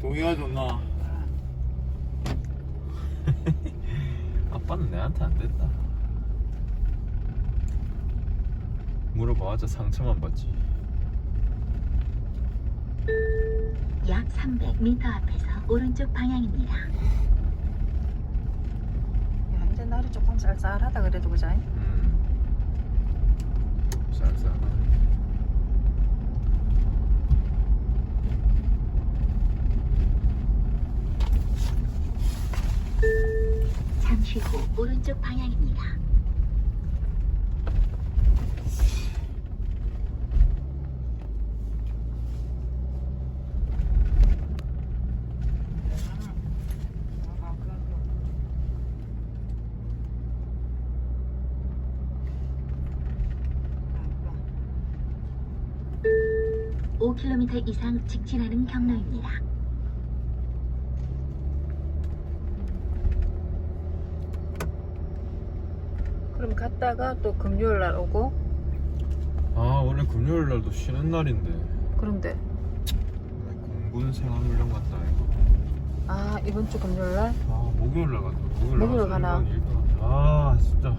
동의가 좋나? 아빠는 내한테 안 된다. 물어봐자 상처만 받지. 약 300m 앞에서 오른쪽 방향입니다. 야, 이제 날이 조금 쌀쌀하다 그래도 그자? 음. 쌀쌀하 잠시 후 오른쪽 방향입니다. 오 km 이상 직진하는 경로입니다. 갔다가 또 금요일 날 오고 아 원래 금요일 날도 쉬는 날인데 그런데 왜 공군 생활훈련 갔다 이거. 아 이번 주 금요일 날 아 목요일 날 갔다. 목요일 날 목요일 가서 가나? 일반 일반. 아 진짜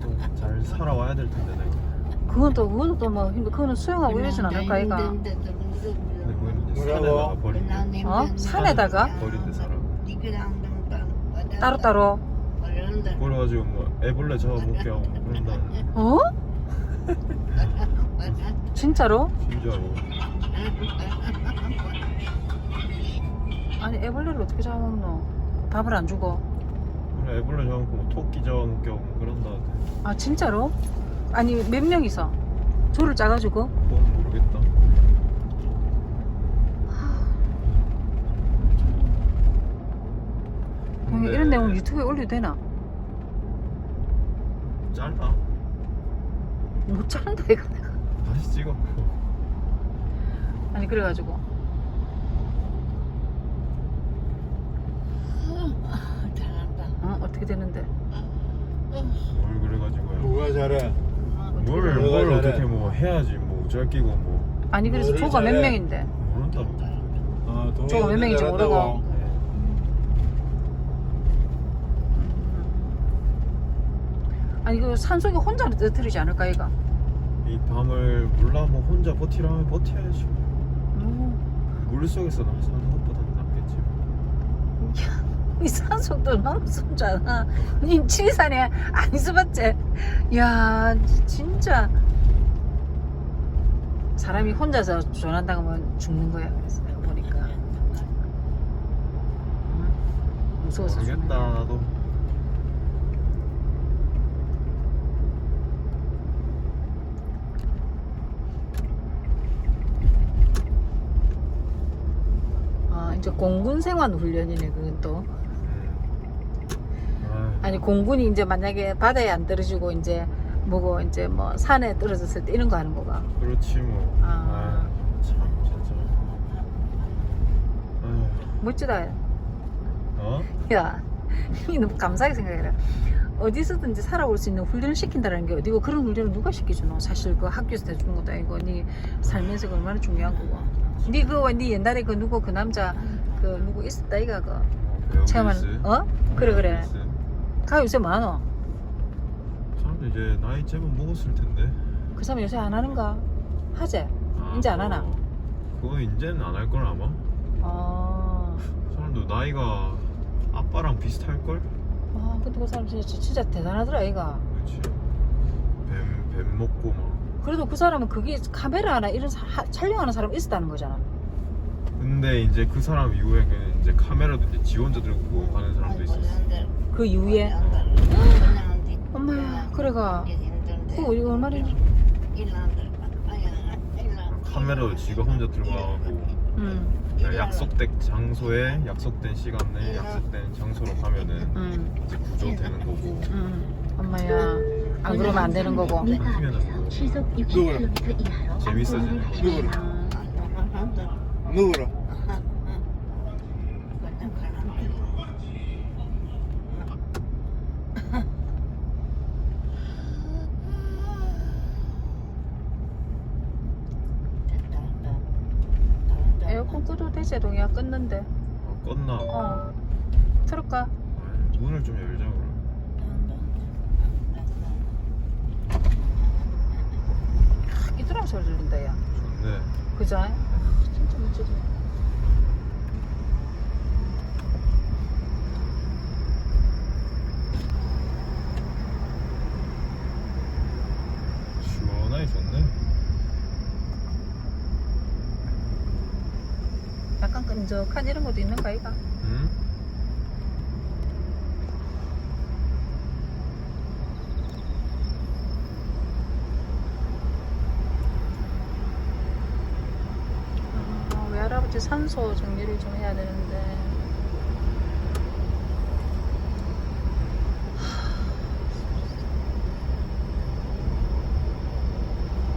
또 잘 살아와야 될 텐데 내가. 그건 또 그건 또뭐 힘들 그거는 수영하고 이러진 않을까 아이가 근데 이제 뭐라고? 산에다가 버린대. 어? 산에다가? 버린대 사람. 따로따로 그래가지고 뭐 애벌레 잡아먹게 하고 그런다는. 어? 진짜로? 진짜로. 아니 애벌레를 어떻게 잡아먹노? 밥을 안 주고 그래 애벌레 잡아먹고 뭐 토끼 잡아먹게 하고 뭐 그런다는데. 아 진짜로? 아니 몇 명이서 조를 짜가지고 그건 모르겠다. 근데 이런 내용 유튜브에 올려도 되나? 짧아. 못 자른다 이거 내가 다시 찍어. 아니 그래가지고 어 어떻게 되는데 뭘 그래가지고요. 누가 잘해? 뭘, 뭐가 뭘 잘해? 어떻게 뭐 해야지 뭐 짧기고 뭐 아니 그래서 뭐를 조가 몇 잘해? 명인데 모른다고. 어, 동의가 저거 몇 명인지 잘한다고. 모르고. 아니 그 산속에 혼자 떨어뜨리지 않을까 얘가 이 밤을 몰라 뭐 혼자 버티라면 버텨야지. 음. 물 속에서 나 사는 것보다 낫겠지. 이 산속도 너무 숨잖아 이 치산에 안 있어봤지 야 진짜 사람이 혼자서 조난당하면 죽는 거야 그래서 내가 보니까 응? 무서워서 죽는 모르겠다 거야. 나도. 아 이제 공군 생활 훈련이네 그건 또 아, 아니 공군이 이제 만약에 바다에 안 떨어지고 이제 뭐고 이제 뭐 산에 떨어졌을 때 이런 거 하는 거가 그렇지 뭐. 아. 아, 참 진짜. 아휴, 멋지다 어? 야 이 너무 감사하게 생각해라 어디서든지 살아올 수 있는 훈련을 시킨다는 게 어디고 그런 훈련을 누가 시켜주노 사실 그 학교에서 해주는 것도 아니고 네 살면서 얼마나 중요한 거고 네 그거 네 옛날에 그 누구 그 남자 그 누구 있었다 이가 그 배우 체험하는? 어 그래 그래? 가 요새 많어 사람들 이제 나이 제법 먹었을 텐데. 그 사람 요새 안 하는가 하재 아, 이제 안 하나? 그거, 그거 이제는 안 할 걸 아마. 아, 사람도 나이가 아빠랑 비슷할 걸. 아 근데 그 사람 진짜, 진짜 대단하더라 얘가 그렇지. 뱀, 뱀 먹고 막. 그래도 그 사람은 그게 카메라 하나 이런 사- 하- 촬영하는 사람 있었다는 거잖아. 근데 이제 그 사람 이후에는 이제 카메라도 이제 지 혼자 들고 가는 사람도 있었어. 그 이후에? 엄마야 그래가 그거 이거 얼마나 카메라도 지가 혼자 들고. 가고 응 약속된 장소에 약속된 시간에 약속된 장소로 가면은 응, 이제 구조되는 거고. 응. 엄마야 안 그러면 안 되는 거고 미터 앞에서 시속 60km 이하로 재밌어지네. 운전을 하십시오. 누구라? 에어컨 끄도 되지 동이야 껐는데 아, 껐나? 어 틀을까? 아이, 문을 좀 열자 그럼. 소리 들린다 야 좋네. 그자? 진짜 멋지다 시원하게 좋네. 약간 끈적한 이런 것도 있는가 이가? 응? 아, 외할아버지 산소 정리를 좀 해야 되는데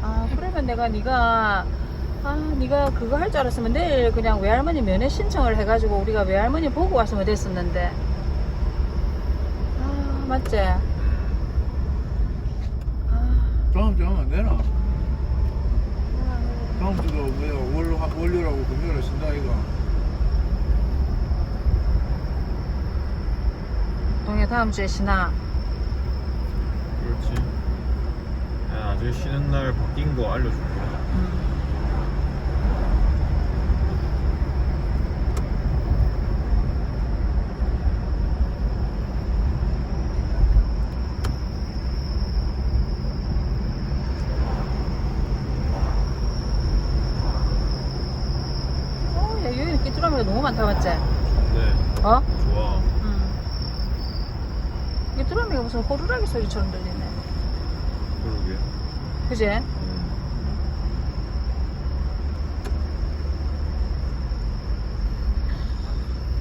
아 그러면 내가 네가 아 네가 그거 할 줄 알았으면 내일 그냥 외할머니 면회 신청을 해가지고 우리가 외할머니 보고 왔으면 됐었는데 아 맞지? 아, 안 되나? 아, 다음 주도 뭐야 월, 월요라고 금요일에 쉰다 이거 동해 다음 주에 쉬나? 그렇지. 야, 나중에 쉬는 날 바뀐 거 알려줄게. 음. 어, 끼뚜라미가 너무 많다, 맞지? 네, 어? 좋아. 응. 끼뚜라미가 무슨 호루라기 소리처럼 들리네. 그러게. 그지? 음.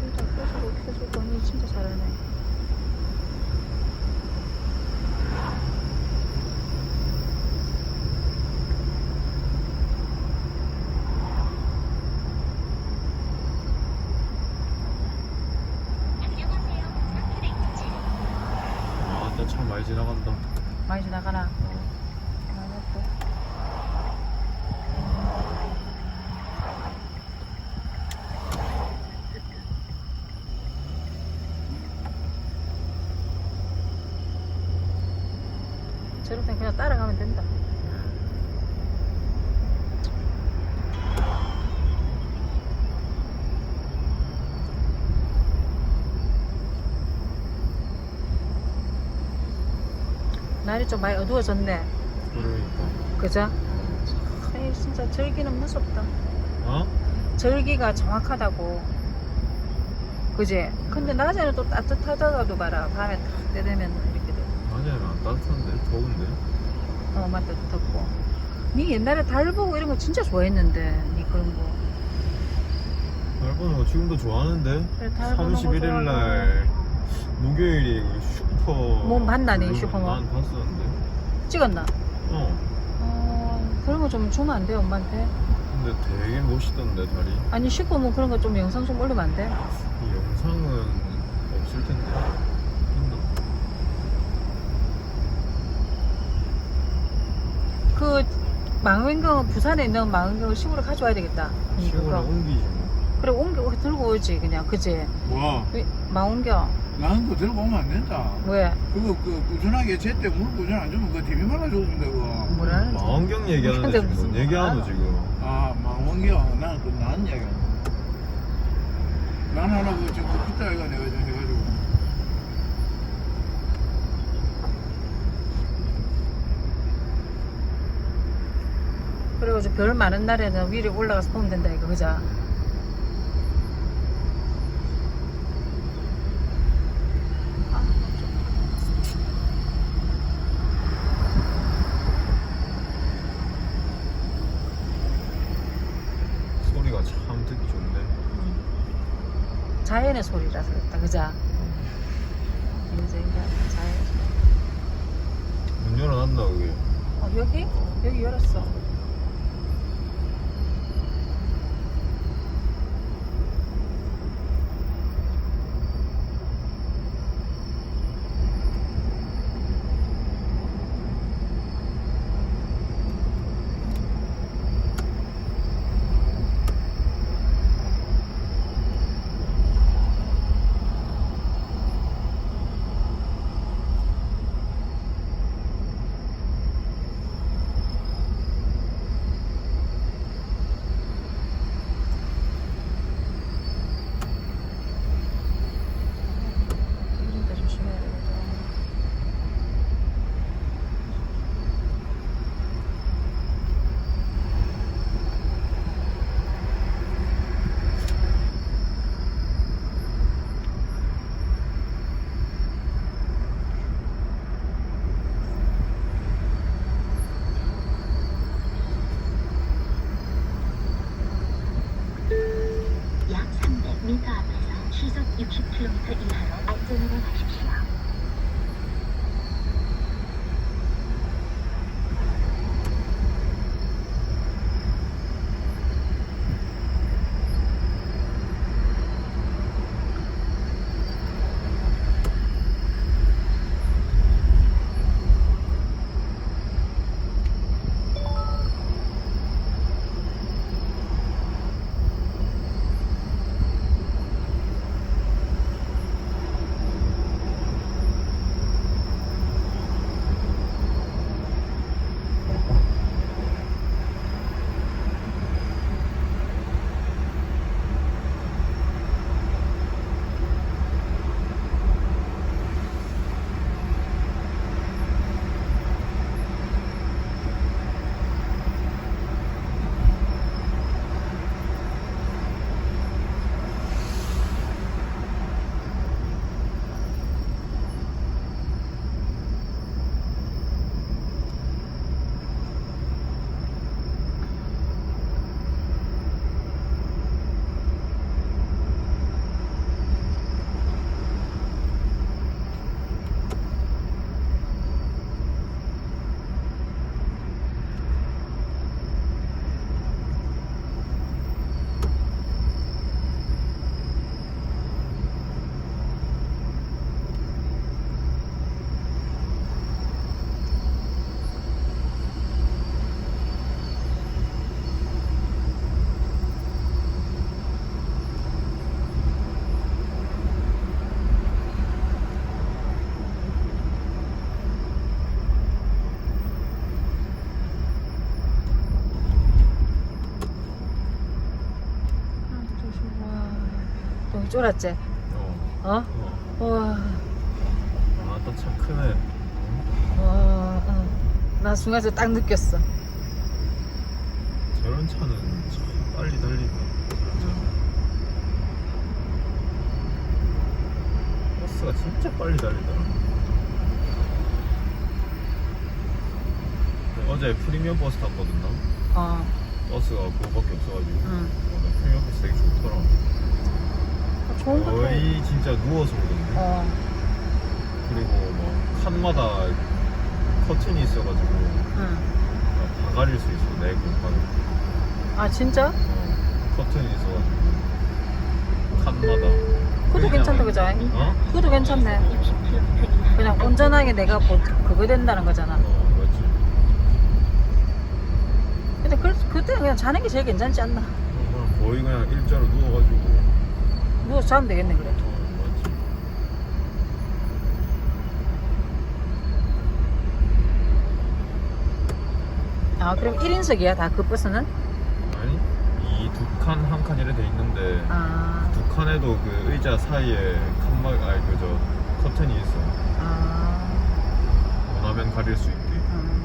일단 켜주고 켜주고 언니 진짜 잘하네. 아, 나 참 많이 지나간다. 많이 지나가나? 알았어. 저럴 땐 그냥 따라가면 된다. 날이 좀 많이 어두워졌네. 그러니까. 그죠? 에이, 진짜 절기는 무섭다. 어? 절기가 정확하다고. 그지? 근데 낮에는 또 따뜻하다가도 봐라. 밤에 딱 때되면 이렇게 돼. 낮에는 안 따뜻한데? 더운데? 어, 맞다. 덥고. 니 옛날에 달 보고 이런 거 진짜 좋아했는데. 니 그런 거. 달 보는 거 지금도 좋아하는데? 그래, 달 보는 거 31일 날 목요일이 그 슈퍼 뭐 봤나니, 그거 슈퍼뭐? 난 봤었는데 찍었나? 어 어, 그런 거 좀 주면 안 돼, 엄마한테? 근데 되게 멋있던데 달이 아니, 슈퍼 뭐 그런 거 좀 영상 좀 올리면 안 돼? 이 영상은 없을 텐데 있나? 그, 망원경, 부산에 있는 망원경을 시골에 가져와야 되겠다. 니 시골에 그거. 옮기지 뭐 그래, 옮겨, 들고 오지, 그냥. 그지? 와그 망원경. 나는 그거 들고 오면 안 된다 왜? 그거 그 꾸준하게 제때 물 꾸준 안 주면 그거 TV 말아 죽으면 되고 뭐라는 거지? 망원경 얘기하는데 근데 지금 무슨 뭔 얘기하노 말이야? 지금 아 망원경 나는 그 나은 얘기야 난 하나 그 지금 컴퓨터 이거 내가 좀 해가지고 그리고 별 많은 날에는 위로 올라가서 보면 된다, 이거, 그죠? 소리가 참 듣기 좋네 음. 자연의 소리라서 그렇다, 그죠? 이제 이게 자연의 소리. 문 열어놨나 그게 어, 여기? 여기 열었어. 쫄았지? 어. 어? 어. 와, 아또 차 크네. 와, 어. 나 순간에 딱 느꼈어. 저런 차는 참 빨리 달린다. 차. 버스가 진짜 빨리 달리더라. 어제 프리미엄 버스 탔거든 나. 어, 버스가 그거밖에 없어가지고. 응. 어, 나 프리미엄 버스 되게 좋더라. 어, 좋은 것 같아. 거의 진짜 누워서 오던데. 어, 그리고 뭐 칸마다 커튼이 있어가지고 응. 다 가릴 수 있어 내 공간을. 아, 진짜? 어, 커튼이 있어가지고 칸마다. 그것도 괜찮다, 그죠? 어? 그것도 괜찮네. 60km 이하로 그냥 온전하게 내가 뭐, 그거 된다는 거잖아. 어, 맞지. 근데 그, 그때는 그냥 자는 게 제일 괜찮지 않나? 어, 그냥 거의 그냥 일자로 누워가지고. 누워서 자면 되겠네, 그래도. 아, 그럼 1인석이야, 다 그 버스는? 아니 이 두 칸 한 칸 이래 돼 있는데 아, 두 칸에도 그 의자 사이에 칸막 아니 그저 커튼이 있어. 아, 원하면 가릴 수 있게. 음.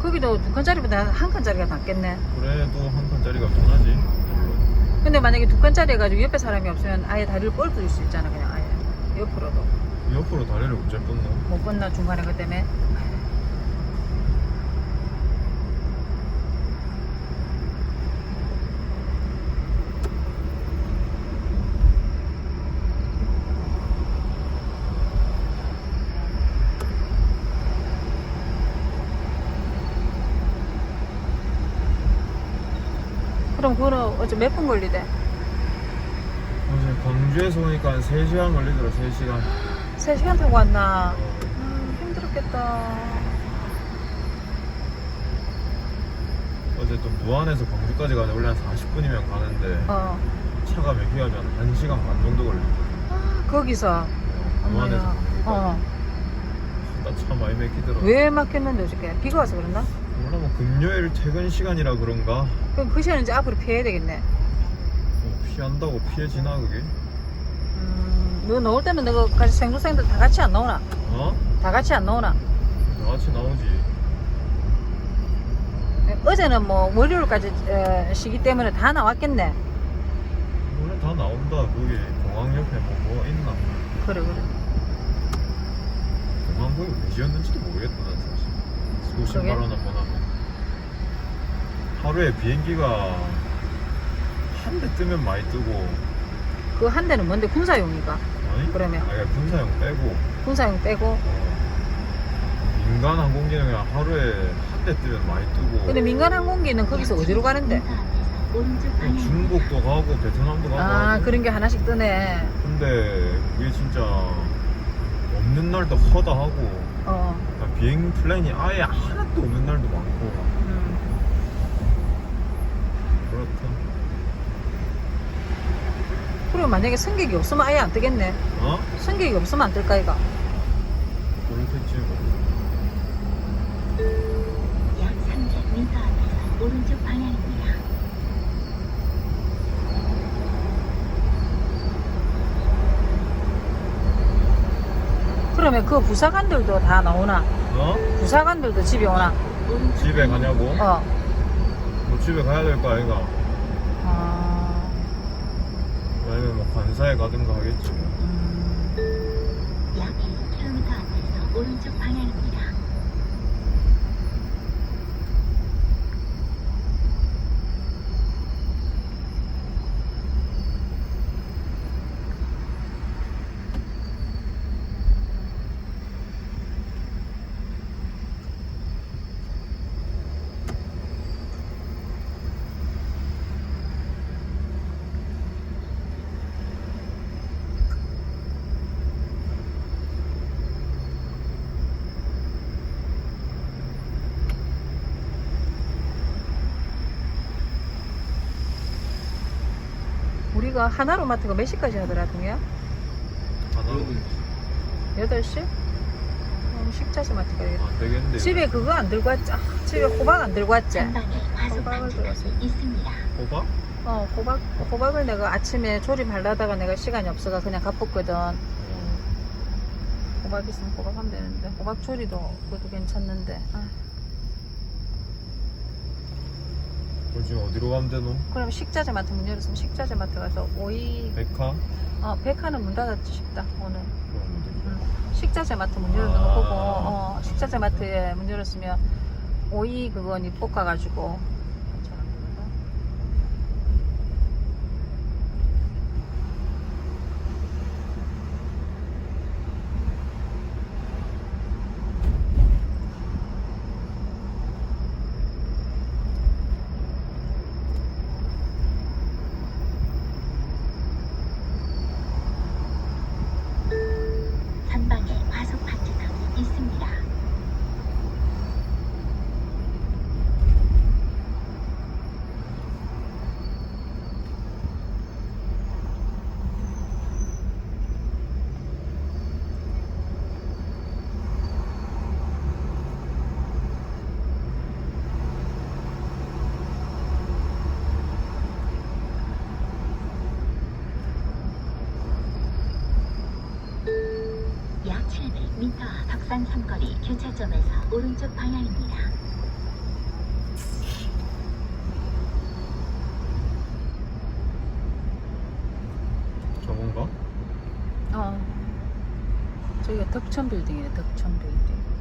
거기도 두 칸짜리보다 한 칸짜리가 낫겠네. 그래도 한 칸짜리가 편하지. 근데 만약에 두 칸짜리 해가지고 옆에 사람이 없으면 아예 다리를 뻗을 수 있잖아, 그냥 아예. 옆으로도. 옆으로 다리를 어째 뻗노? 못 뻗나, 중간에 그 때문에. 그럼 그거는 어째 몇 분 걸리대? 어제 광주에서 오니까 한 3시간 걸리더라 3시간 3시간 타고 왔나? 어, 음, 힘들었겠다. 어제 또 무안에서 광주까지 가는데 원래 한 40분이면 가는데 어. 차가 맥히면 1시간 반 정도 걸린다 거기서. 무안에서 엄마야. 광주까지 어. 나 차 많이 맥히더라 왜 막혔는데 어저께? 비가 와서 그랬나? 뭐 금요일 퇴근 시간이라 그런가 그럼 그 시간은 이제 앞으로 피해야 되겠네. 뭐 피한다고 피해 지나 그게? 음, 너 나올 때는 너가 같이 생도생들 다 같이 안 나오나? 어? 다 같이 안 나오나? 다 같이 나오지 어제는 뭐 월요일까지 어, 쉬기 때문에 다 나왔겠네. 원래 다 나온다 거기 공항 옆에 뭐 뭐가 있나 그래 그래. 공항 거기 왜 지었는지도 모르겠다 난 사실 수십만 그러게? 하루에 비행기가 한 대 뜨면 많이 뜨고. 그 한 대는 뭔데? 군사용이가. 아니? 그러면? 아니 군사용 빼고. 군사용 빼고? 어, 민간 항공기는 그냥 하루에 한 대 뜨면 많이 뜨고. 근데 민간 항공기는 거기서 어디로 가는데? 중국도 가고 베트남도 가고 아. 그런 게 하나씩 뜨네. 근데 그게 진짜 없는 날도 허다하고. 어. 그러니까 비행 플랜이 아예 하나도 없는 날도 많고 음. 그렇다 그리고 만약에 승객이 없으면 아예 안 뜨겠네 어? 승객이 없으면 안 뜰까 이가 뭐. 약 300m 앞에서 오른쪽 방향입니다. 그러면 그 부사관들도 다 나오나? 어? 부사관들도 집에 오나? 집에 가냐고? 어. 뭐 집에 가야 될 거 아이가 아, 아니면 뭐 관사에 가든가 하겠지 뭐 음. 약 1km 앞에서 오른쪽 방향입니다. 우리가 하나로마트가 몇 시까지 하더라, 동이야? 하나 8시? 그럼 식자재 마트 가야겠다. 안 되겠는데 집에 그거 안 들고 왔지? 아, 집에 호박 안 들고 왔지? 전방에 과속 호박을 방지턱이 들어서. 있습니다. 호박? 어, 호박, 호박을 내가 아침에 조림하려다가 내가 시간이 없어서 그냥 갚았거든. 호박 있으면 호박 하면 되는데. 호박 조리도 그것도 괜찮는데. 아, 그럼 지금 어디로 가면 되노? 그럼 식자재 마트 문 열었으면 식자재 마트 가서 오이, 백화? 어, 백화는 문 닫았지 싶다, 오늘. 응. 식자재 마트 문 열어놓은 거 아. 보고, 어, 식자재 마트에 문 열었으면 오이 그거니 볶아가지고. 전방에 과속 방지턱이 있습니다. 약 700m 덕산 삼거리 교차점에서 오른쪽 방향입니다. 저건가? 어. 저기가 덕천 빌딩이네, 덕천 빌딩.